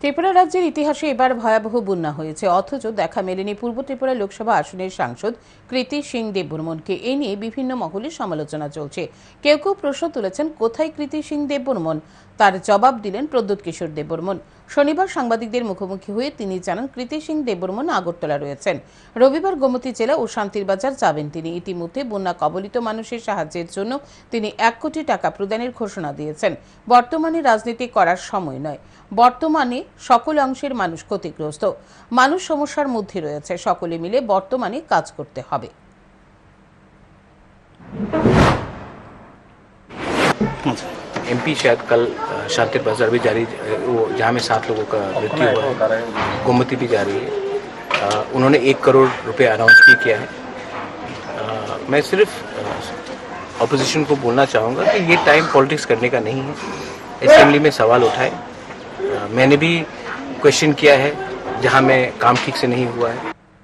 ত্রিপুরা রাজ্যের ইতিহাসে এবার ভয়াবহ বন্যা হয়েছে, অথচ দেখা মেলেনি পূর্ব ত্রিপুরা লোকসভা আসনের সাংসদ কৃতি সিং দেববর্মনকে। এ নিয়ে বিভিন্ন মহলে সমালোচনা চলছে। কেউ কেউ প্রশ্ন তুলেছেন, কোথায় কৃতি সিং দেব বর্মন তার জবাব দিলেন প্রদ্যুৎ কিশোর দেববর্মন। শনিবার সাংবাদিকদের মুখোমুখি হয়ে তিনি জানান, কৃতি সিং দেববর্মন আগরতলা রয়েছেন। রবিবার গোমতী জেলা ও শান্তির বাজার যাবেন তিনি। ইতিমধ্যে বন্যা কবলিত মানুষের সাহায্যের জন্য তিনি এক কোটি টাকা প্রদানের ঘোষণা দিয়েছেন। বর্তমানে রাজনীতি করার সময় নয়। বর্তমানে সকল অংশের মানুষ ক্ষতিগ্রস্ত। মানুষ সমস্যার মধ্যে রয়েছে। সকলে মিলে বর্তমানে কাজ করতে হবে। एमपी शायद कल शांति बाज़ार भी जारी वो जहाँ में सात लोगों का मृत्यु हुआ। है। गोमती भी जा रही है। उन्होंने एक करोड़ रुपए अनाउंस भी किया है। अ, मैं सिर्फ़ अपोजिशन को बोलना चाहूँगा कि ये टाइम पॉलिटिक्स करने का नहीं है। असेंबली में सवाल उठाए। मैंने भी क्वेश्चन किया है जहाँ में काम ठीक से नहीं हुआ है।